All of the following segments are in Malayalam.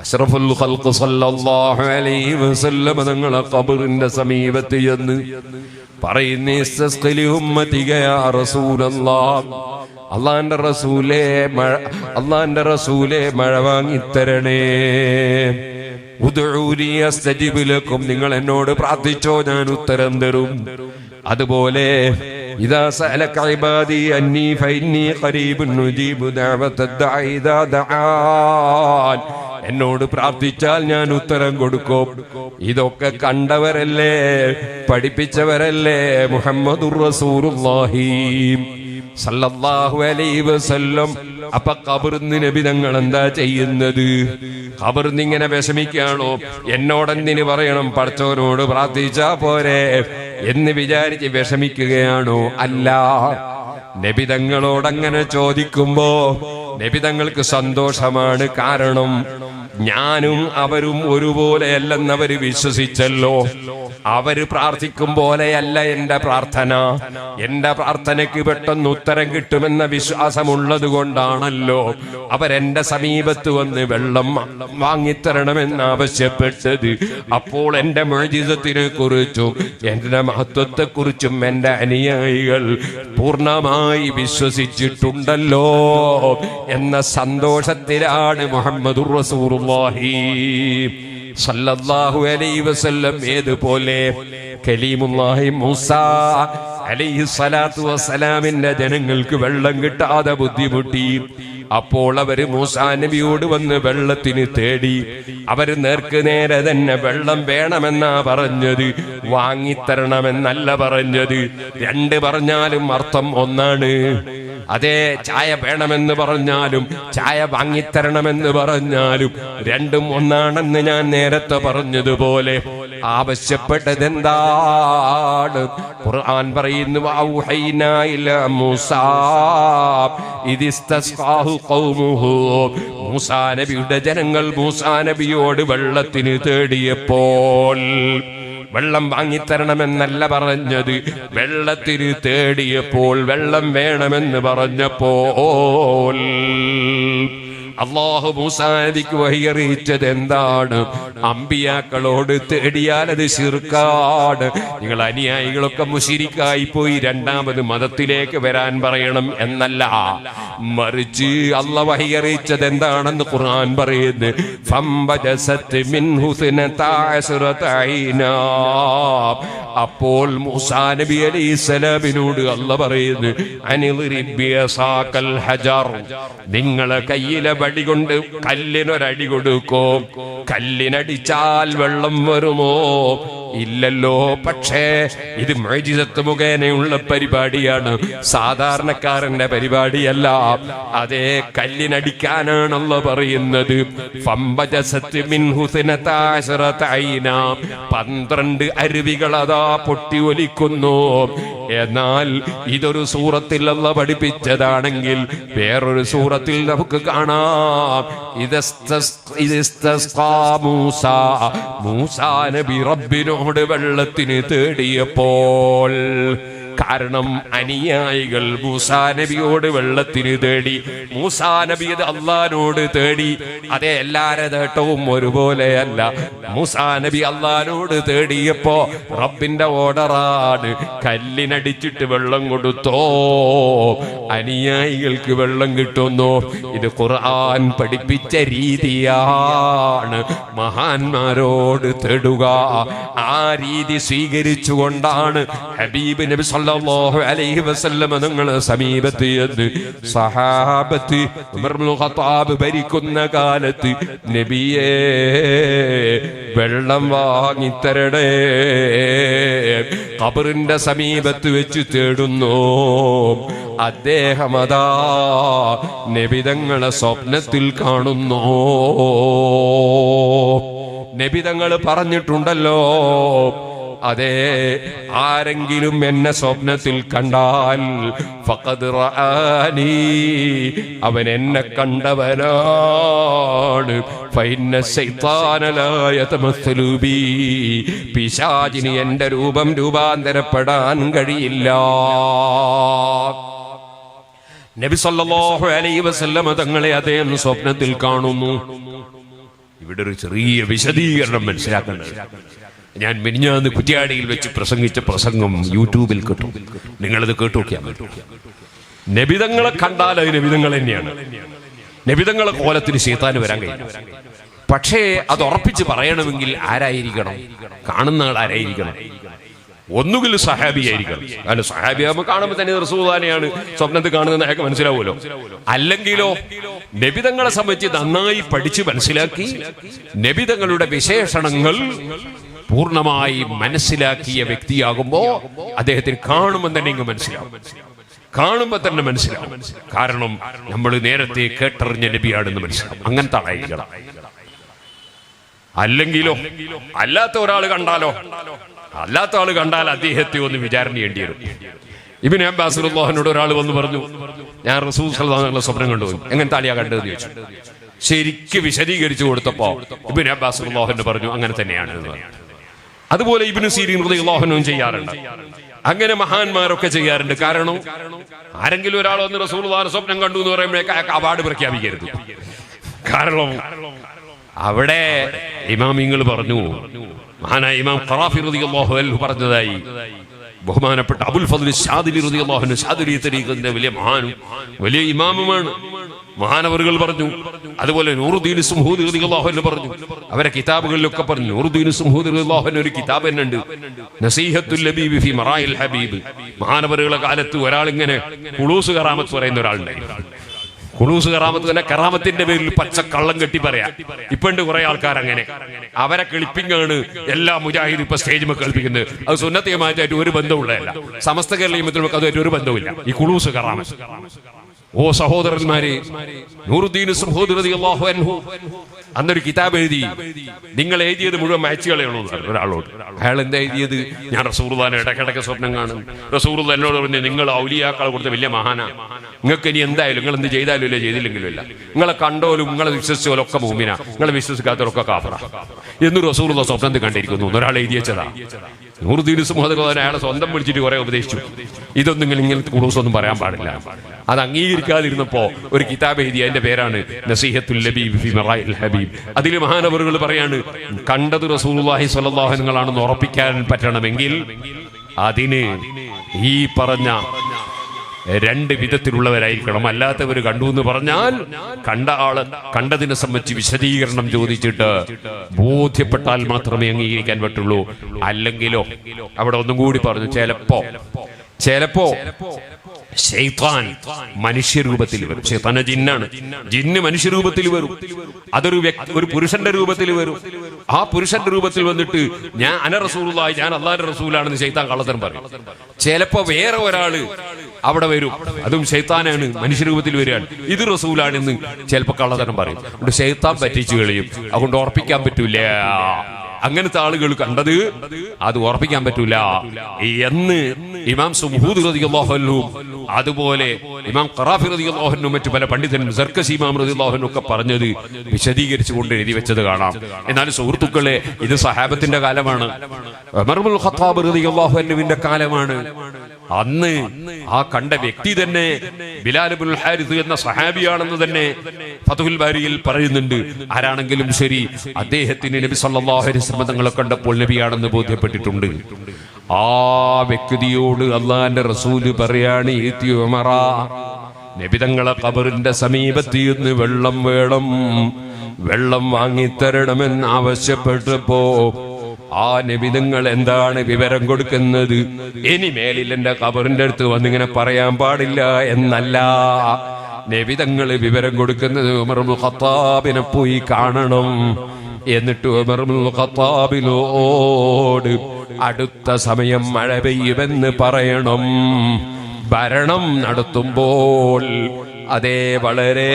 അഷ്റഫുൽ ഖൽഖ് സല്ലല്ലാഹു അലൈഹി വസല്ലം തങ്ങളെ ഖബറിന്റെ സമീപത്ത് ചെന്ന് പറയുന്ന ഇസ്തസ്ഖലി ഉമ്മതിക യാ റസൂലല്ലാഹ്. അള്ളാന്റെ റസൂലേ മഴ അള്ളാന്റെ റസൂലേ മഴ വാങ്ങിത്തരണേ ലക്കും നിങ്ങൾ എന്നോട് പ്രാർത്ഥിച്ചോ ഞാൻ ഉത്തരം തരും. അതുപോലെ ഇതാ സഅലക ഇബാദി അന്നി ഫഇന്നി ഖരീബുൻ നുജീബു ദഅവത ദഅ ഇദാ ദഅാൻ എന്നോട് പ്രാർത്ഥിച്ചാൽ ഞാൻ ഉത്തരം കൊടുക്കും. ഇതൊക്കെ കണ്ടവരല്ലേ? പഠിപ്പിച്ചവരല്ലേ? റസൂലുള്ളാഹി സല്ലല്ലാഹു അലൈഹി വസല്ലം. അപ്പൊ കബറിന്ന് നബി തങ്ങൾ എന്താ ചെയ്യുന്നത്? ഇങ്ങനെ വിഷമിക്കുകയാണോ? എന്നോടെന്തിന് പറയണം? പഠിച്ചവരോട് പ്രാർത്ഥിച്ചാ പോരെ. എന്ന് വിചാരിച്ച് വിഷമിക്കുകയാണോ? അല്ല. നബിതങ്ങളോടങ്ങനെ ചോദിക്കുമ്പോ നബിതങ്ങൾക്ക് സന്തോഷമാണ് കാരണം ഞാനും അവരും ഒരുപോലെയല്ലെന്നവര് വിശ്വസിച്ചല്ലോ. അവർ പ്രാർത്ഥിക്കും പോലെയല്ല എന്റെ പ്രാർത്ഥന. എന്റെ പ്രാർത്ഥനയ്ക്ക് പെട്ടെന്ന് ഉത്തരം കിട്ടുമെന്ന വിശ്വാസമുള്ളത് കൊണ്ടാണല്ലോ അവരെന്റെ സമീപത്ത് വന്ന് വെള്ളം വാങ്ങിത്തരണമെന്ന് ആവശ്യപ്പെട്ടത് അപ്പോൾ എന്റെ മോചിതത്തിനെ കുറിച്ചും എന്റെ മഹത്വത്തെ കുറിച്ചും എന്റെ അനുയായികൾ പൂർണമായി വിശ്വസിച്ചിട്ടുണ്ടല്ലോ എന്ന സന്തോഷത്തിലാണ് മുഹമ്മദ് റസൂറുല്ലാഹി സല്ലല്ലാഹു അലൈഹി വസല്ലം ഏതുപോലെ? കലീമുല്ലാഹി മൂസ അലൈഹി സ്വലാത്തു വസ്സലാമിന്റെ ജനങ്ങൾക്ക് വെള്ളം കിട്ടാതെ ബുദ്ധിമുട്ടി. അപ്പോൾ അവർ മൂസാ നബിയോട് വന്ന് വെള്ളത്തിന് തേടി. അവർ നേർക്ക് നേരെ തന്നെ വെള്ളം വേണമെന്നാ പറഞ്ഞത്. വാങ്ങിത്തരണമെന്നല്ല പറഞ്ഞത്. രണ്ട് പറഞ്ഞാലും അർത്ഥം ഒന്നാണ്. അതെ ചായ വേണമെന്ന് പറഞ്ഞാലും ചായ വാങ്ങിത്തരണമെന്ന് പറഞ്ഞാലും രണ്ടും ഒന്നാണെന്ന് ഞാൻ നേരത്തെ പറഞ്ഞതുപോലെ ആവശ്യപ്പെട്ടത് എന്താണ് ഖുർആൻ പറയുന്നു "വഔഹൈനാ ഇലാ മൂസാ ഇദ് ഇസ്തസ്ഖാഹു ഖൗമുഹു." മൂസാ നബിയുടെ ജനങ്ങൾ മൂസാ നബിയോട് വെള്ളത്തിന് തേടിയപ്പോൾ വെള്ളം വാങ്ങിത്തരണമെന്നല്ല പറഞ്ഞത് വെള്ളത്തിന് തേടിയപ്പോൾ വെള്ളം വേണമെന്ന് പറഞ്ഞപ്പോൾ അള്ളാഹു മൂസാദിക്ക് വഹിയറിയിച്ചത് എന്താണ്? അമ്പിയാക്കളോട് തേടിയാൽ അത് ശിർക്കാട് നിങ്ങൾ അനുയായികളൊക്കെ മുഷിരിക്കായി പോയി രണ്ടാമത് മതത്തിലേക്ക് വരാൻ പറയണം എന്നല്ല. മറിച്ച് അല്ല വഹിയറിയിച്ചത് എന്താണെന്ന് ഖുർആൻ പറയുന്നത് അപ്പോൾ മൂസാ നബി അലൈഹി അല്ല പറയുന്നു അനിൽ ഹജർ. നിങ്ങളെ കയ്യിലെ വടി കൊണ്ട് കല്ലിനൊരടി കൊടുക്കോ? കല്ലിനടിച്ചാൽ വെള്ളം വരുമോ? ഇല്ലല്ലോ പക്ഷേ ഇത് മേജിസത്ത് മുഖേനയുള്ള പരിപാടിയാണ്. സാധാരണക്കാരന്റെ പരിപാടിയല്ല. അതേ കല്ലിനടിക്കാനാണല്ലോ പറയുന്നത്. പന്ത്രണ്ട് അരുവികൾ അതാ പൊട്ടി ഒലിക്കുന്നു. എന്നാൽ ഇതൊരു സൂറത്തിൽ അല്ല പഠിപ്പിച്ചതാണെങ്കിൽ വേറൊരു സൂറത്തിൽ നമുക്ക് കാണാം. മൂസ. മൂസാ നബി റബ്ബിനോട് വെള്ളത്തിന് തേടിയപ്പോൾ കാരണം അനുയായികൾ മൂസാ നബിയോട് വെള്ളത്തിന് തേടി മൂസാ നബി അത് അള്ളഹാനോട് തേടി. അതെ എല്ലാരെ തേട്ടവും ഒരുപോലെയല്ല. മൂസാ നബി അള്ളഹാനോട് തേടിയപ്പോ റബ്ബിന്റെ ഓർഡറാണ്. കല്ലിനടിച്ചിട്ട് വെള്ളം കൊടുത്തോ? അനുയായികൾക്ക് വെള്ളം കിട്ടുന്നു. ഇത് ഖുർആൻ പഠിപ്പിച്ച രീതിയാണ്. മഹാന്മാരോട് തേടുക. ആ രീതി സ്വീകരിച്ചുകൊണ്ടാണ് ഹബീബ് നബി സല്ലല്ലാഹു അലൈഹി വസല്ലം നിങ്ങളെ സമീപത്ത് എന്ന് സഹാബത്ത് ഉമർ ഇബ്നു ഖത്താബ് ഭരിക്കുന്ന കാലത്ത് നബിയേ വെള്ളം വാങ്ങി തരണേ ഖബറിന്റെ സമീപത്ത് വെച്ച് തേടുന്നു. അദ്ദേഹം അതാ നബിതങ്ങളെ സ്വപ്നത്തിൽ കാണുന്നു. നബിതങ്ങൾ പറഞ്ഞിട്ടുണ്ടല്ലോ അതെ ആരെങ്കിലും എന്നെ സ്വപ്നത്തിൽ കണ്ടാൽ അവൻ എന്നെ കണ്ടവനാണ്. പിശാചിന് എന്റെ രൂപം രൂപാന്തരപ്പെടാൻ കഴിയില്ല. നബി സല്ലല്ലാഹു അലൈഹി വസല്ലമ തങ്ങളെ അദ്ദേഹം സ്വപ്നത്തിൽ കാണുന്നു. ഇവിടെ ഒരു ചെറിയ വിശദീകരണം മനസ്സിലാക്കേണ്ടത്. ഞാൻ മിനിഞ്ഞാന്ന് കുറ്റിയാടിയിൽ വെച്ച് പ്രസംഗിച്ച പ്രസംഗം യൂട്യൂബിൽ കിട്ടും. നിങ്ങളത് കേട്ടു നോക്കിയാൽ മതി. നബിതങ്ങളെ കണ്ടാൽ അത് നബിതങ്ങൾ തന്നെയാണ്. നബിതങ്ങളെ കോലത്തിന് ശീത്താന് വരാൻ കഴിയും പക്ഷേ അത് ഉറപ്പിച്ച് പറയണമെങ്കിൽ ആരായിരിക്കണം? കാണുന്ന ആൾ ആരായിരിക്കണം? ഒന്നുകിൽ സഹാബി ആയിരിക്കണം. അല്ല സഹാബി ആകുമ്പോൾ കാണുമ്പോൾ തന്നെ റസൂദാനെയാണ് സ്വപ്നത്തിൽ കാണുന്നത് അയാൾക്ക് മനസ്സിലാവുമല്ലോ. അല്ലെങ്കിലോ നബിതങ്ങളെ സംബന്ധിച്ച് നന്നായി പഠിച്ച് മനസ്സിലാക്കി നബിതങ്ങളുടെ വിശേഷണങ്ങൾ പൂർണമായി മനസ്സിലാക്കിയ വ്യക്തിയാകുമ്പോ അദ്ദേഹത്തിന് കാണുമ്പോൾ തന്നെ ഇങ്ങ് മനസ്സിലാവും. കാണുമ്പോ തന്നെ മനസ്സിലാവും. കാരണം നമ്മൾ നേരത്തെ കേട്ടറിഞ്ഞ നബിയാണെന്ന് മനസ്സിലാവും. അങ്ങനത്തെ ആളായിരിക്കണം. അല്ലെങ്കിലോ അല്ലാത്ത ഒരാൾ കണ്ടാലോ? അല്ലാത്ത ആൾ കണ്ടാൽ അദ്ദേഹത്തെ ഒന്ന് വിചാരണ ചെയ്യേണ്ടി വരും ഇബിൻ അബ്ബാസുല്ലാഹിനോട് ഒരാൾ വന്ന് പറഞ്ഞു ഞാൻ റസൂൽ സല്ലല്ലാഹു സ്വപ്നം കണ്ടുപോയി എങ്ങനത്തെ ആളിയാ കണ്ടതെന്ന് ചോദിച്ചു. ശരിക്ക് വിശദീകരിച്ചു കൊടുത്തപ്പോ ഇബിൻ അബ്ബാസുല്ലാഹിന് പറഞ്ഞു അങ്ങനെ തന്നെയാണ് എന്ന് പറഞ്ഞു. അതുപോലെ ഇബിനു സീരീൻ ഹൃദയലോഹനവും ചെയ്യാറുണ്ട്. അങ്ങനെ മഹാന്മാരൊക്കെ ചെയ്യാറുണ്ട്. കാരണം ആരെങ്കിലും ഒരാൾ വന്ന് റസൂൽ സ്വപ്നം കണ്ടു എന്ന് പറയുമ്പോഴേക്ക് അവാർഡ് പ്രഖ്യാപിക്കരുത്. കാരണം അവിടെ ഇമാമിങ്ങൾ പറഞ്ഞു മഹാനായ ഇമാം ഖറാഫി റളിയല്ലാഹു അൻഹു പറഞ്ഞതായി ബഹുമാനപ്പെട്ട അബുൽ ഫദ്ലി ഷാദിലി റളിയല്ലാഹു അൻഹു ഷാദിലി തരീഖത്തിന്റെ വലിയ മഹാനും വലിയ ഇമാമുമാണ്. മഹാനവറുകൾ പറഞ്ഞു. അതുപോലെ നൂറുദ്ദീൻ സുഹൂദ് റളിയല്ലാഹു അൻഹു പറഞ്ഞു. അവരെ കിതാബുകളിലൊക്കെ പറഞ്ഞു. നൂറുദ്ദീൻ സുഹൂദ് റളിയല്ലാഹു ഒരു കിതാബ് എന്നുണ്ട് നസീഹത്തുൽ ലബീബ് ഫി ഹബീബ്. മഹാനവറുകളുടെ കാലത്ത് ഒരാൾ ഇങ്ങനെ കുളൂസ് കറാമത്ത് പറയുന്ന ഒരാളുണ്ട് കുളൂസ് കറാമത്ത് തന്നെ കറാമത്തിന്റെ പേരിൽ പച്ച കള്ളം കെട്ടി പറയാ. ഇപ്പൊ ഉണ്ട് കുറെ ആൾക്കാർ അങ്ങനെ അവരെ കിളിപ്പിങ്ങാണ് എല്ലാ മുജാഹിദ് ഇപ്പൊ സ്റ്റേജ് കളിപ്പിക്കുന്നത്. അത് സുന്നത്തിയമായിട്ടായിട്ട് ഒരു ബന്ധമുള്ളതല്ല സമസ്ത കേരളീയത്തിൽ അതുമായിട്ട് ഒരു ബന്ധവുമില്ല. ഈ കുളൂസ് കറാമത്ത്. ഓ സഹോദരന്മാരെ നൂറുദ്ദീൻ സഹോദരതി അള്ളാഹു അൻഹു അന്നൊരു കിതാബ് എഴുതി. നിങ്ങൾ എഴുതിയത് മുഴുവൻ മാച്ചുകളേ എന്ന് ഒരാളോട്. അയാൾ എന്താ എഴുതിയത്? ഞാൻ റസൂർദാനെ ഇടക്കിടക്ക് സ്വപ്നം കാണും. റസൂർദ എന്നോട് പറഞ്ഞു നിങ്ങൾ ഔലിയാക്കാൾ കൊടുത്ത വലിയ മഹാന. നിങ്ങൾക്ക് ഇനി എന്തായാലും നിങ്ങൾ എന്ത് ചെയ്താലും ഇല്ല ചെയ്തില്ലെങ്കിലും ഇല്ല. നിങ്ങളെ കണ്ടോലും നിങ്ങളെ വിശ്വസിച്ചോലും ഒക്കെ ഭൂമിന നിങ്ങളെ വിശ്വസിക്കാത്തവരൊക്കെ കാഫറ. എന്ന് റസൂർദ സ്വപ്നത്തിൽ കണ്ടിരിക്കുന്നു. ഒരാൾ എഴുതിയച്ചതാ. നൂറ് നൂറുദ്ദീൻ മുതൽ അയാളെ സ്വന്തം വിളിച്ചിട്ട് കുറെ ഉപദേശിച്ചു. ഇതൊന്നും നിങ്ങൾ ഇങ്ങനത്തെ കുളൂസൊന്നും പറയാൻ പാടില്ല. അത് അംഗീകരിക്കാതിരുന്നപ്പോ ഒരു കിതാബ് എഴുതി അതിന്റെ പേരാണ് നസീഹത്തുൽ ലബീബ് മറായിൽ ഹബീബ് അതിൽ മഹാനവറുകൾ പറയാണ് കണ്ടത് റസൂലുള്ളാഹി സ്വല്ലല്ലാഹു വസല്ലമാണെന്ന് ഉറപ്പിക്കാൻ പറ്റണമെങ്കിൽ അതിന് ഈ പറഞ്ഞ രണ്ട് വിധത്തിലുള്ളവരായിരിക്കണം. അല്ലാത്തവർ കണ്ടു എന്ന് പറഞ്ഞാൽ കണ്ട ആൾ കണ്ടതിനെ സംബന്ധിച്ച് വിശദീകരണം ചോദിച്ചിട്ട് ബോധ്യപ്പെട്ടാൽ മാത്രമേ അംഗീകരിക്കാൻ പറ്റുള്ളൂ. അല്ലെങ്കിലോ അവിടെ ഒന്നും കൂടി പറഞ്ഞു ചിലപ്പോ ചിലപ്പോ ശൈത്താൻ മനുഷ്യരൂപത്തിൽ വരും. ശൈത്താന ജിന്നാണ്. ജിന്ന് മനുഷ്യരൂപത്തിൽ വരും. അതൊരു വ്യക്തി ഒരു പുരുഷന്റെ രൂപത്തിൽ വരും. ആ പുരുഷന്റെ രൂപത്തിൽ വന്നിട്ട് ഞാൻ അന റസൂലായി ഞാൻ അള്ളാന്റെ റസൂലാണെന്ന് ശൈത്താൻ കള്ളത്തരം പറയും. ചിലപ്പോ വേറെ ഒരാൾ അവിടെ വരും. അതും ശൈത്താനാണ് മനുഷ്യരൂപത്തിൽ വരികയാണ്. ഇത് റസൂലാണെന്ന് ചിലപ്പോ കള്ളത്തരം പറയും. അതുകൊണ്ട് പറ്റിച്ചു കളിയും. അതുകൊണ്ട് ഉറപ്പിക്കാൻ പറ്റൂല. അങ്ങനത്തെ ആളുകൾ കണ്ടത് അത് ഉറപ്പിക്കാൻ പറ്റൂല. എന്ന് ഇമാം സുഹൂദ് അതുപോലെ ഇമാം ഖറാഫി റളിയല്ലാഹുവിനും മറ്റു പല പണ്ഡിതനും സർക്കസ് ഇമാം റളിയല്ലാഹുവിനും ഒക്കെ പറഞ്ഞത് വിശദീകരിച്ചു കൊണ്ട് എഴുതി വെച്ചത് കാണാം. എന്നാൽ സുഹൃത്തുക്കളെ ഇത് സഹാബത്തിന്റെ കാലമാണ്. ഖത്താബ് കാലമാണ്. അന്ന് ആ കണ്ട വ്യക്തി തന്നെ ബിലാലുബുൽ ഹാരിസ് എന്ന സഹാബിയാണെന്ന് തന്നെ ഫതുഹുൽ ബാരിയിൽ പറയുന്നുണ്ട്. ആരാണെങ്കിലും ശരി അദ്ദേഹത്തിന് നബി സല്ലല്ലാഹു അലൈഹി തങ്ങളെ കണ്ടപ്പോൾ നബിയാണെന്ന് ബോധ്യപ്പെട്ടിട്ടുണ്ട്. ആ വ്യക്തിയോട് അള്ളാന്റെ റസൂൽ പറയാണ് "ഈത്തി ഉമറ, നബിതങ്ങളെ കബറിന്റെ സമീപത്ത് നിന്ന് വെള്ളം വേണം. വെള്ളം വാങ്ങിത്തരണമെന്ന് ആവശ്യപ്പെട്ടപ്പോ ആ നബിതങ്ങൾ എന്താണ് വിവരം കൊടുക്കുന്നത്? ഇനി മേലിൽ എന്റെ കബറിന്റെ അടുത്ത് വന്നിങ്ങനെ പറയാൻ പാടില്ല എന്നല്ല. നബിതങ്ങൾ വിവരം കൊടുക്കുന്നത് ഉമറുൽ ഖത്താബിനെ പോയി കാണണം. എന്നിട്ട് ഉമറുൽ ഖത്താബിനോട് അടുത്ത സമയം മഴ പെയ്യുമെന്ന് പറയണം. ഭരണം നടത്തുമ്പോൾ അതേ വളരെ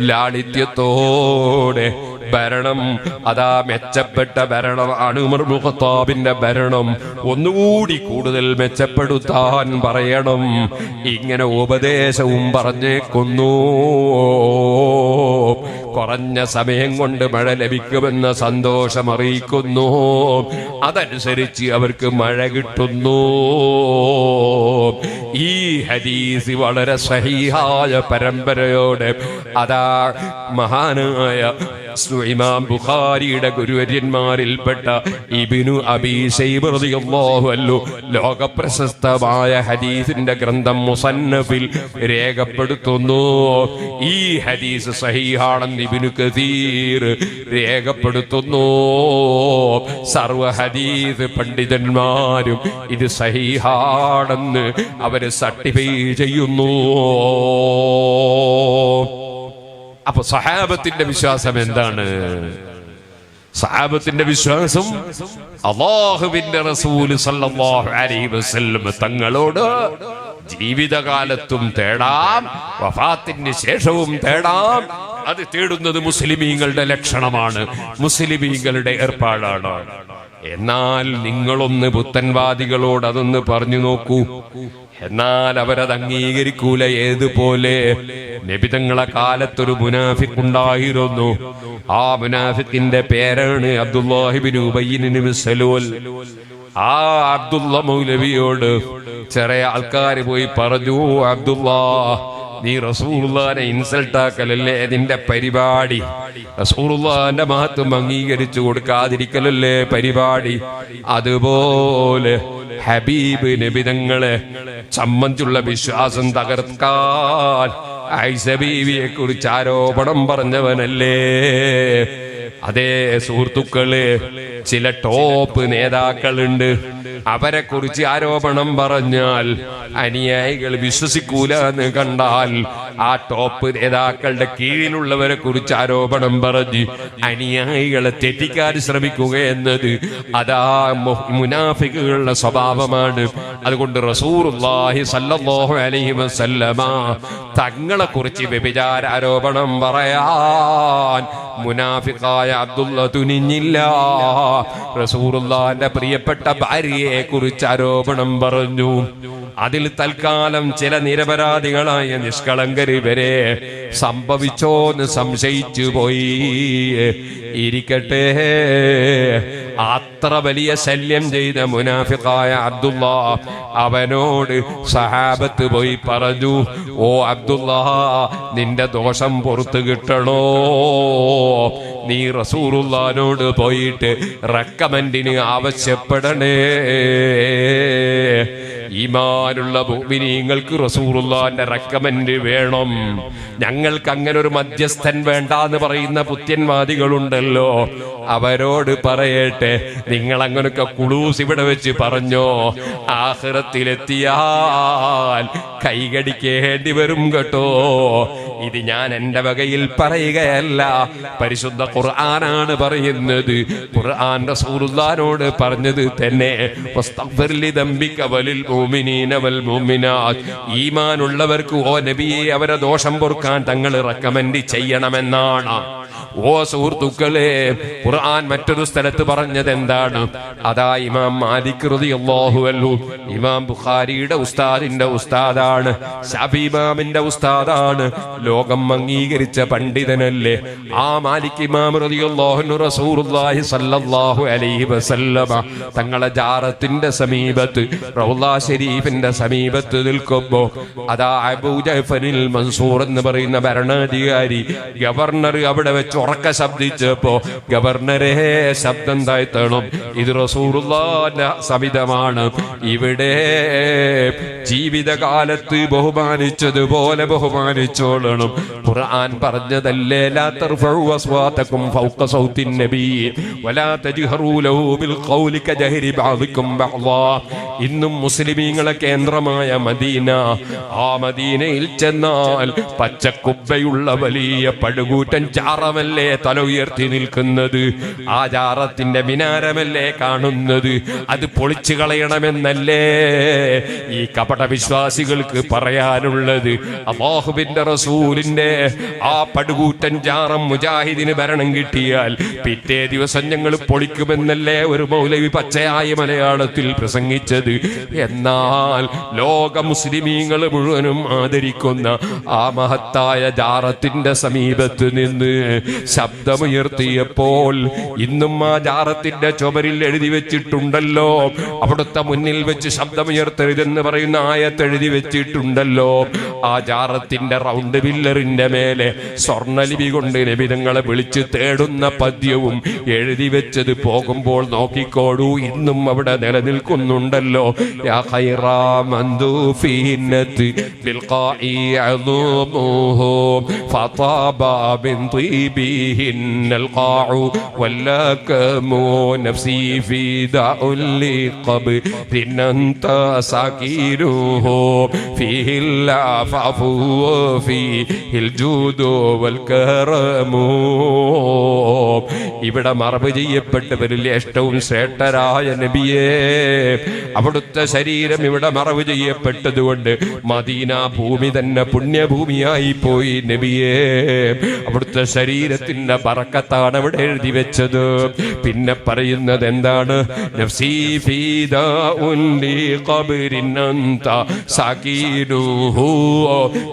ലാളിത്യത്തോടെ ഭരണം. അതാ മെച്ചപ്പെട്ട ഭരണമാണ് ഉമർ ഇബ്നുൽ ഖത്താബിന്റെ ഭരണം. ഒന്നുകൂടി കൂടുതൽ മെച്ചപ്പെടുത്താൻ പറയണം. ഇങ്ങനെ ഉപദേശവും പറഞ്ഞേക്കുന്നു. കുറഞ്ഞ സമയം കൊണ്ട് മഴ ലഭിക്കുമെന്ന സന്തോഷം അറിയിക്കുന്നു അതനുസരിച്ച് അവർക്ക് മഴ കിട്ടുന്നു. ഈ ഹദീസ് വളരെ സഹിഹായ പരമ്പരയോടെ അതാ മഹാനായ ഇമാം ബുഖാരിയുടെ ഗുരുവര്യന്മാരിൽപ്പെട്ട ഇബിനു അബീ ശൈബ് റളിയല്ലാഹു അൻഹു ലോക പ്രശസ്തമായ ഹദീസിന്റെ ഗ്രന്ഥം മുസന്നഫിൽ രേഖപ്പെടുത്തുന്നു. ഈ ഹദീസ് സഹീഹാണെന്ന് ഇബിനു കസീർ രേഖപ്പെടുത്തുന്നു. സർവ ഹദീസ് പണ്ഡിതന്മാരും ഇത് സഹിഹാണെന്ന് അവർ സർട്ടിഫൈ ചെയ്യുന്നു. അപ്പൊ സഹാബത്തിന്റെ വിശ്വാസം എന്താണ്? സഹാബത്തിന്റെ വിശ്വാസം അള്ളാഹുവിന്റെ റസൂൽ സല്ലല്ലാഹു അലൈഹി വസല്ലം തങ്ങളോട് ജീവിതകാലത്തും തേടാം വഫാത്തിന് ശേഷവും തേടാം അത് തേടുന്നത് മുസ്ലിമീങ്ങളുടെ ലക്ഷണമാണ്. മുസ്ലിമീങ്ങളുടെ ഏർപ്പാടാണ്. എന്നാൽ നിങ്ങളൊന്ന് പുത്തൻവാദികളോട് അതൊന്ന് പറഞ്ഞു നോക്കൂ. എന്നാൽ അവരത് അംഗീകരിക്കൂല. ഏതുപോലെ? നബിതങ്ങളെ കാലത്തൊരു മുനാഫിക് ഉണ്ടായിരുന്നു. ആ മുനാഫിക്കിന്റെ പേരാണ് അബ്ദുല്ലാഹിബിൻ ആ അബ്ദുള്ള മൗലവിയോട് ചെറിയ ആൾക്കാർ പോയി പറഞ്ഞു അബ്ദുല്ലാ നീ റസൂലുള്ളാനെ ഇൻസൾട്ട് ആക്കലല്ലേ നിന്റെ പരിപാടി? റസൂറുല്ലാന്റെ മഹത്വം അംഗീകരിച്ചു കൊടുക്കാതിരിക്കലല്ലേ പരിപാടി? അതുപോലെ ഹബീബ് നബിതങ്ങളെ സംബന്ധിച്ചുള്ള വിശ്വാസം തകർക്കാൻ ഐസബീവിയെ കുറിച്ച് ആരോപണം പറഞ്ഞവനല്ലേ? അതേ സുഹൃത്തുക്കൾ ചില ടോപ്പ് നേതാക്കളുണ്ട്. അവരെ കുറിച്ച് ആരോപണം പറഞ്ഞാൽ അനുയായികൾ വിശ്വസിക്കൂല എന്ന് കണ്ടാൽ ആ ടോപ്പ് നേതാക്കളുടെ കീഴിലുള്ളവരെ കുറിച്ച് ആരോപണം പറഞ്ഞ് അനുയായികളെ തെറ്റിക്കാൻ ശ്രമിക്കുക എന്നത് അതാ മുനാഫിക്കുകളുടെ സ്വഭാവമാണ്. അതുകൊണ്ട് റസൂർഹി സല്ലല്ലാഹു അലൈഹി വസല്ലമ തങ്ങളെ കുറിച്ച് വ്യഭിചാര ആരോപണം പറയാൻ മുനാഫിക്കായ അബ്ദുള്ള തുനിഞ്ഞില്ല. റസൂറുല്ലാന്റെ പ്രിയപ്പെട്ട ഭാര്യയെ കുറിച്ച് ആരോപണം പറഞ്ഞു. അതിൽ തൽക്കാലം ചില നിരപരാധികളായ നിഷ്കളങ്കരി വരെ സംഭവിച്ചോന്ന് സംശയിച്ചു പോയി. ഇരിക്കട്ടെ. അത്ര വലിയ ശല്യം ചെയ്ത മുനാഫിക്കായ അബ്ദുള്ള അവനോട് സഹാബത്ത് പോയി പറഞ്ഞു ഓ അബ്ദുള്ള നിന്റെ ദോഷം പുറത്തു കിട്ടണോ? നീ റസൂറുല്ലാനോട് പോയിട്ട് റെക്കമെൻഡിന് ആവശ്യപ്പെടണേ. ഈമാനുള്ള ഭൂമിനീങ്ങൾക്ക് റസൂറുല്ലാന്റെ റെക്കമെൻഡ് വേണം. ഞങ്ങൾക്ക് അങ്ങനെ ഒരു മധ്യസ്ഥൻ വേണ്ട എന്ന് പറയുന്ന പുത്യന്വാദികളുണ്ടല്ലോ അവരോട് പറയട്ടെ നിങ്ങൾ അങ്ങനൊക്കെ കുളൂസ് ഇവിടെ വെച്ച് പറഞ്ഞോ. ആഹ്റത്തിലെത്തിയാൽ കൈകടിക്കേണ്ടി വരും കേട്ടോ. ഇത് ഞാൻ എന്റെ വകയിൽ പറയുകയല്ല. പരിശുദ്ധ ഖുർആനാണ് പറയുന്നത്. ഖുർആൻ സൂറുദാനോട് പറഞ്ഞത് തന്നെ ഈമാനുള്ളവർക്ക് ഓ നബിയെ അവരെ ദോഷം പൊറുക്കാൻ തങ്ങൾ റെക്കമെൻഡ് ചെയ്യണമെന്നാണ്. ഓ സുഹൃത്തുക്കളെ ഖുർആൻ മറ്റൊരു സ്ഥലത്ത് പറഞ്ഞത് എന്താണ്? അതാ ഇമാം മാലിക് റളിയല്ലാഹു അൻഹു ഇമാം ബുഖാരിയുടെ ഉസ്താദിന്റെ ഉസ്താദാണ് ഷാഫി ഇമാമിന്റെ ഉസ്താദാണ് ലോകം അംഗീകരിച്ച പണ്ഡിതനല്ലേ. ആ മാലിക് ഇമാം റളിയല്ലാഹു അൻഹു റസൂലുള്ളാഹി സ്വല്ലല്ലാഹു അലൈഹി വസല്ലമ തങ്ങളെ ജാറത്തിന്റെ സമീപത്ത് റൗള ഷരീഫിന്റെ സമീപത്ത് നിൽക്കുമ്പോ അതാ അബൂ ജഅഫറിൽ മൻസൂർ എന്ന് പറയുന്ന ഭരണാധികാരി ഗവർണർ അവിടെ വെച്ച് ഉറക്ക ശബ്ദിച്ചപ്പോ ഗവർണറെ ശബ്ദം താഴ്ത്തണം. ഇത് റസൂറുള്ള സമിതമാണ് ഇവിടെ ജീവിതകാലത്ത് ബഹുമാനിച്ചതുപോലെ ബഹുമാനിച്ചോളണം. ഖുർആൻ പറഞ്ഞതല്ലേ ലാ തർഫഉ ഫൗഖ വലാ തജ്ഹറൂ ബിൽ ഇന്നും മുസ്ലിമീങ്ങളെ കേന്ദ്രമായ മദീന ആ മദീനയിൽ ചെന്നാൽ പച്ചക്കുബ്ബയുള്ള വലിയ പടുകൂറ്റൻ ചാറമല്ലേ? തല ഉയർത്തി നിൽക്കുന്നത്? ആ ജാറത്തിന്റെ മിനാരമല്ലേ കാണുന്നത്? അത് പൊളിച്ചു കളയണമെന്നല്ലേ ഈ കപട വിശ്വാസികൾക്ക് പറയാനുള്ളത്? അള്ളാഹുബിന്റെ റസൂലിന്റെ ആ പടുകൂറ്റൻ ജാറം മുജാഹിദിന് ഭരണം കിട്ടിയാൽ പിറ്റേ ദിവസം ഞങ്ങൾ പൊളിക്കുമെന്നല്ലേ ഒരു മൗലവി പച്ചയായ മലയാളത്തിൽ പ്രസംഗിച്ചത്. എന്നാൽ ലോക മുസ്ലിമീങ്ങൾ മുഴുവനും ആദരിക്കുന്ന ആ മഹത്തായ ജാറത്തിന്റെ സമീപത്ത് നിന്ന് ശബ്ദമുയർത്തിയപ്പോൾ ഇന്നും ആ ജാറത്തിന്റെ ചുമരിൽ എഴുതി വെച്ചിട്ടുണ്ടല്ലോ അവിടുത്തെ മുന്നിൽ വെച്ച് ശബ്ദമുയർത്തരുതെന്ന് പറയുന്ന ആയത്ത് എഴുതി വെച്ചിട്ടുണ്ടല്ലോ ആ ജാറത്തിന്റെ റൗണ്ട് പില്ലറിന്റെ മേലെ സ്വർണ്ണലിപി കൊണ്ട് നബിതങ്ങളെ വിളിച്ച് തേടുന്ന പദ്യവും എഴുതി വെച്ചത് പോകുമ്പോൾ നോക്കിക്കോളൂ ഇന്നും അവിടെ നിലനിൽക്കുന്നുണ്ടല്ലോ യാ ഖൈറാ മന്ദൂഫീനത്ത് ബിൽഖാഇ അദൂമുഹു فطاب من طيبهن القاع واللكم نفسي فداء لقبر أنت سكينه فيه العفاف وفيه الجود والكرم ഇവിടെ മറവ് ചെയ്യപ്പെട്ടവരിൽ ഏറ്റവും ശ്രേഷ്ഠരായ നബിയേ അവിടുത്തെ ശരീരം ഇവിടെ മറവ് ചെയ്യപ്പെട്ടതുകൊണ്ട് മദീന ഭൂമി തന്നെ പുണ്യഭൂമിയായി പോയി നബിയേ അവിടുത്തെ ശരീരത്തിന്റെ പറക്കത്താണ് അവിടെ എഴുതി വെച്ചത്. പിന്നെ പറയുന്നത് എന്താണ്?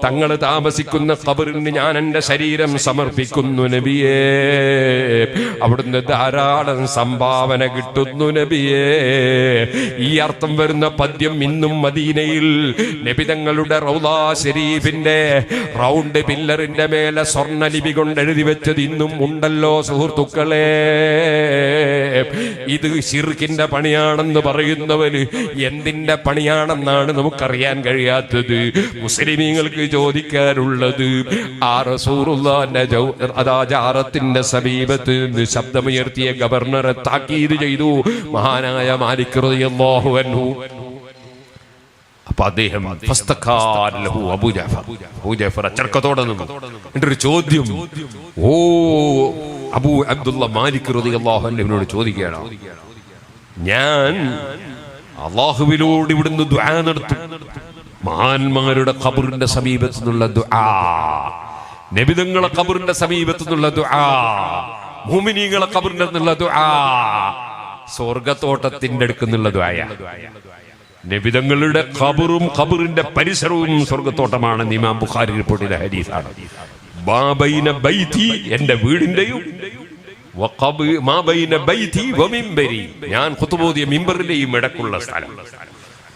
തങ്ങൾ താമസിക്കുന്ന കബറിന് ഞാൻ എന്റെ ശരീരം സമർപ്പിക്കുന്നു നബിയേ. അവിടുന്ന് ധാരാളം സംഭാവന കിട്ടുന്നു നബിയേ. ഈ അർത്ഥം വരുന്ന പദ്യം ഇന്നും മദീനയിൽ നബിതങ്ങളുടെ റൗദാ ഷെരീഫിന്റെ റൗണ്ട് പില്ലറിന്റെ മേലെ സ്വർണലിപി കൊണ്ട് എഴുതി വെച്ചത് ഇന്നും ഉണ്ടല്ലോ സുഹൃത്തുക്കളെ. ഇത് ശിർക്കിന്റെ പണിയാണെന്ന് പറയുന്നവര് എന്തിന്റെ പണിയാണെന്നാണ് നമുക്കറിയാൻ കഴിയാത്തത്. മുസ്ലിമീങ്ങൾക്ക് ചോദിക്കാനുള്ളത് ആ റസൂറുല്ലാന്റെ അതാചാരത്തിന്റെ സമീപത്ത് നിന്ന് ശബ്ദമുയർത്തിയ ഗവർണറെ താക്കീത് ചെയ്തു. മഹാനായ മാലിക് റളിയല്ലാഹു അൻഹു. അപ്പൊ അദ്ദേഹം എന്നിട്ട് ഒരു ചോദ്യം. ഓ അബൂ അബ്ദുള്ള മാലിക് റളിയല്ലാഹു അൻഹുവിനോട് ചോദിക്കുകയാണ്. ഞാൻ അള്ളാഹുവിനോട് ഇവിടുന്ന് നടത്തും. മഹാന്മാരുടെ ഖബറിന്റെ സമീപത്തു നിന്നുള്ള ദുആ. നബിതങ്ങളെ ഖബറിന്റെ സമീപത്തു നിന്നുള്ള ദുആ. മുഅ്മിനീങ്ങളെ ഖബറിന്റെ നിന്നുള്ള സ്വർഗത്തോട്ടത്തിന്റെ അടുക്കുന്നുള്ള ദുആയ. നബിതങ്ങളുടെ ഖബറും ഖബറിന്റെ പരിസരവും സ്വർഗത്തോട്ടമാണ് ഇമാം ബുഖാരി റിപ്പോർട്ട് ചെയ്ത ഹദീസാണ്. ബാബൈന ബൈതി എന്റെ വീടിന്റെയും. ഞാൻ ഖുതുബോദിയ മിമ്പറിലെയും ഇടക്കുള്ള സ്ഥലം.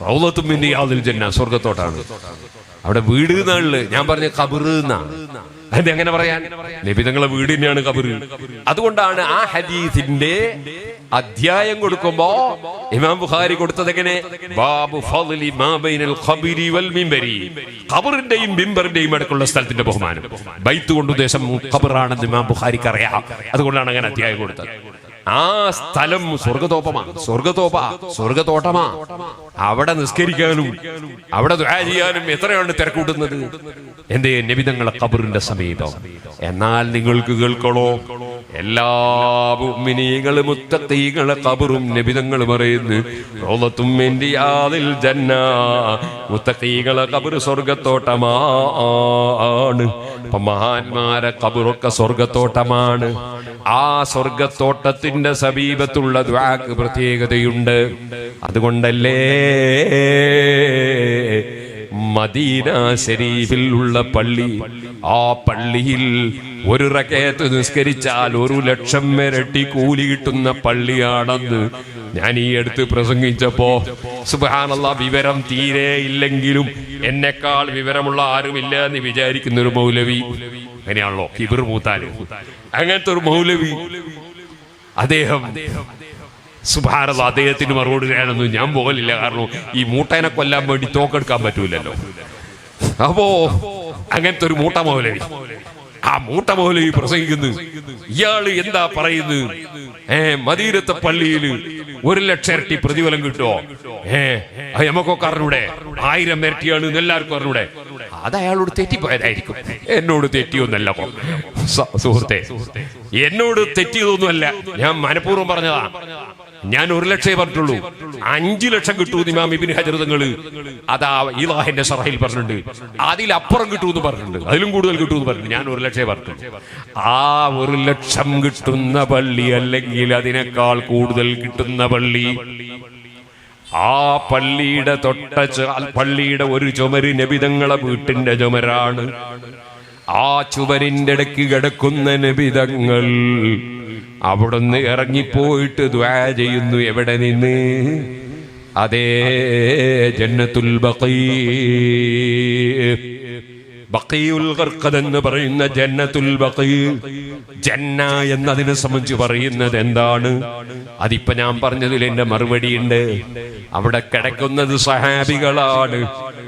റൗലത്തും ജന്ന സ്വർഗത്തോട്ടാണ് അവിടെ വീട് എന്നാണ് ഞാൻ പറഞ്ഞ കബറ് എന്നാ അതെങ്ങനെ പറയാൻ? ലഭിതങ്ങളെ വീട് തന്നെയാണ് കബറ് അതുകൊണ്ടാണ് ആ ഹദീസിന്റെ അധ്യായം കൊടുക്കുമ്പോ ഇമാം ബുഖാരി കൊടുത്തത് എങ്ങനെ ബാബു ഫളി മാ ബൈനൽ ഖബരി വൽ മിംബരി. ഖബറിന്റെയും മിമ്പറിന്റെയും അടുക്കുള്ള സ്ഥലത്തിന്റെ ബഹുമാനം. ബൈത്ത് കൊണ്ട് ഉദ്ദേശം ഖബറാണെന്ന് ഇമാം ബുഖാരിക്ക് അറിയാം. അതുകൊണ്ടാണ് അങ്ങനെ അധ്യായം കൊടുത്തത്. ആ സ്ഥലം സ്വർഗതോപ്പമാണ് സ്വർഗതോപ്പ സ്വർഗത്തോട്ടമാ അവിടെ നിസ്കരിക്കാനും അവിടെ ദുആ ചെയ്യാനും എത്രയാണ് തിരക്കൂട്ടുന്നത്? എന്തേ നബിതങ്ങളെ കബറിന്റെ സമീപം. എന്നാൽ നിങ്ങൾക്ക് കേൾക്കണോ? എല്ലാ മുഅ്മിനീങ്ങളും മുത്തഖീകളെ ഖബറും നബിതങ്ങൾ പറയുന്നു റൗളത്തും മിൻ റിയാദിൽ ജന്ന. മുത്തഖീകളെ ഖബർ സ്വർഗത്തോട്ടമാണ് അപ്പൊ മഹാന്മാരെ ഖബറൊക്കെ സ്വർഗത്തോട്ടമാണ് ആ സ്വർഗത്തോട്ടത്തിന്റെ സമീപത്തുള്ള ദ്വാക്ക് പ്രത്യേകതയുണ്ട്. അതുകൊണ്ടല്ലേ മദീന ശരീഫിൽ ഉള്ള പള്ളി. ആ പള്ളിയിൽ ഒരു റക്കയത്ത് നിസ്കരിച്ചാൽ ഒരു ലക്ഷം വരട്ടി കൂലി കിട്ടുന്ന പള്ളിയാണെന്ന് ഞാൻ ഈ അടുത്ത് പ്രസംഗിച്ചപ്പോ സുബാനുള്ള വിവരം തീരെ ഇല്ലെങ്കിലും എന്നെക്കാൾ വിവരമുള്ള ആരുമില്ല എന്ന് വിചാരിക്കുന്ന ഒരു മൗലവി. അങ്ങനെയാണല്ലോ കിബിർ മൂത്താൽ അങ്ങനത്തെ ഒരു മൗലവി. അദ്ദേഹം സുഭാരത അദ്ദേഹത്തിന് മറുപടി വേണമെന്ന് ഞാൻ പോകലില്ല. കാരണം ഈ മൂട്ടേനെ കൊല്ലാൻ വേണ്ടി തോക്കെടുക്കാൻ പറ്റൂലല്ലോ. അപ്പോ അങ്ങനത്തെ ഒരു മൂട്ട മൗലവി ആ മൂട്ട മൗലവി പ്രസംഗിക്കുന്നു. ഇയാൾ എന്താ പറയുന്നു? ഏ മദീരത്തെ പള്ളിയിൽ ഒരു ലക്ഷം ഇരട്ടി പ്രതിഫലം കിട്ടുമോ ഏ നമുക്കൊക്കെ അറിഞ്ഞൂടെ? ആയിരം ഇരട്ടിയാണ് എല്ലാവർക്കും അറിഞ്ഞൂടെ? അത് അയാളോട് തെറ്റിപ്പോയതായിരിക്കും. എന്നോട് തെറ്റിയൊന്നല്ല സുഹൃത്തെ എന്നോട് തെറ്റിയതൊന്നുമല്ല. ഞാൻ മനഃപൂർവം പറഞ്ഞതാ. ഞാൻ ഒരു ലക്ഷേ പറഞ്ഞിട്ടുള്ളൂ. അഞ്ചു ലക്ഷം കിട്ടൂ ഇമാം ഇബിൻ ഹജർ തങ്ങൾ. അതാ ഇലാഹിന്റെ സറഹിൽ പറഞ്ഞിട്ടുണ്ട്. അതിലപ്പുറം കിട്ടൂന്ന് പറഞ്ഞിട്ടുണ്ട്. അതിലും കൂടുതൽ കിട്ടൂന്ന് പറഞ്ഞിട്ടുണ്ട്. ഞാൻ ഒരു ലക്ഷേ പറഞ്ഞിട്ടുണ്ട്. ആ ഒരു ലക്ഷം കിട്ടുന്ന പള്ളി അല്ലെങ്കിൽ അതിനേക്കാൾ കൂടുതൽ കിട്ടുന്ന പള്ളി. ആ പള്ളിയുടെ തൊട്ട പള്ളിയുടെ ഒരു ചുമര് നബിതങ്ങളെ വീട്ടിന്റെ ചുമരാണ്. ആ ചുമരിന്റെ ഇടയ്ക്ക് കിടക്കുന്ന നബിതങ്ങൾ അവിടുന്ന് ഇറങ്ങിപ്പോയിട്ട് ദ്വാ ചെയ്യുന്നു എവിടെ നിന്ന്? അതേ ജന്നത്തുൽ ബഖീ ഖർഖദ് എന്ന് പറയുന്ന ജന്നത്തുൽ ബക്കീ. ജന്ന എന്നതിനെ സംബന്ധിച്ച് പറയുന്നത് എന്താണ്? അതിപ്പോ ഞാൻ പറഞ്ഞതിൽ എന്റെ മറുപടിയുണ്ട്. അവിടെ കിടക്കുന്നത് സഹാബികളാണ്.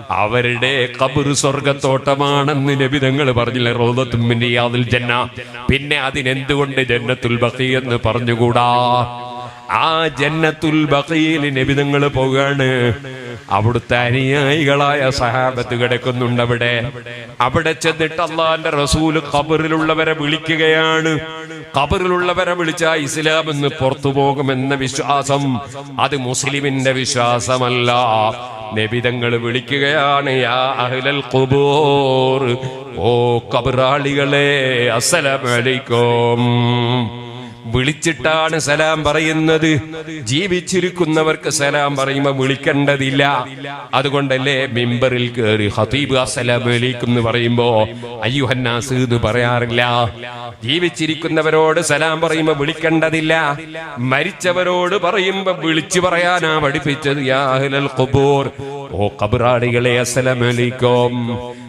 അവരുടെ കബർ സ്വർഗത്തോട്ടമാണെന്ന് നബിതങ്ങൾ പറഞ്ഞില്ല റോദത്തുമ്മിന്റെ യാതിൽ ജന്ന. പിന്നെ അതിനെന്തുകൊണ്ട് ജന്നത്തുൽ ബഖീ എന്ന് പറഞ്ഞുകൂടാ? ആ ജന്നത്തുൽ ബഖീൽ നബിതങ്ങൾ പോവുകയാണ് അവിടുത്തെ അനുയായികളായ സഹാബത്ത് കിടക്കുന്നുണ്ട് അവിടെ അവിടെ ചെന്നിട്ട് അള്ളാന്റെ റസൂൽ ഖബറിലുള്ളവരെ വിളിക്കുകയാണ്. ഖബറിലുള്ളവരെ വിളിച്ച ഇസ്ലാം എന്ന് പുറത്തു പോകുമെന്ന വിശ്വാസം. അത് മുസ്ലിമിന്റെ വിശ്വാസമല്ല. നബിതങ്ങൾ വിളിക്കുകയാണ് യാ അഹ്ലൽ ഓ കബറാളികളെ അസ്സലാമലൈക്കും വിളിച്ചിട്ടാണ് സലാം പറയുന്നത്. ജീവിച്ചിരിക്കുന്നവർക്ക് സലാം പറയുമ്പോ വിളിക്കേണ്ടതില്ല. അതുകൊണ്ടല്ലേ മിമ്പറിൽ കയറി ഹതീബ് അസലാം എന്ന് പറയുമ്പോ അയ്യുഹന്നാസ് എന്ന് പറയാറില്ല. ജീവിച്ചിരിക്കുന്നവരോട് സലാം പറയുമ്പോ വിളിക്കേണ്ടതില്ല. മരിച്ചവരോട് പറയുമ്പോ വിളിച്ചു പറയാനാ പഠിപ്പിച്ചത് യാ അഹ്ലൽ ഖുബൂർ. ഓ കബറാളികളെ അസ്സലാമലൈക്കും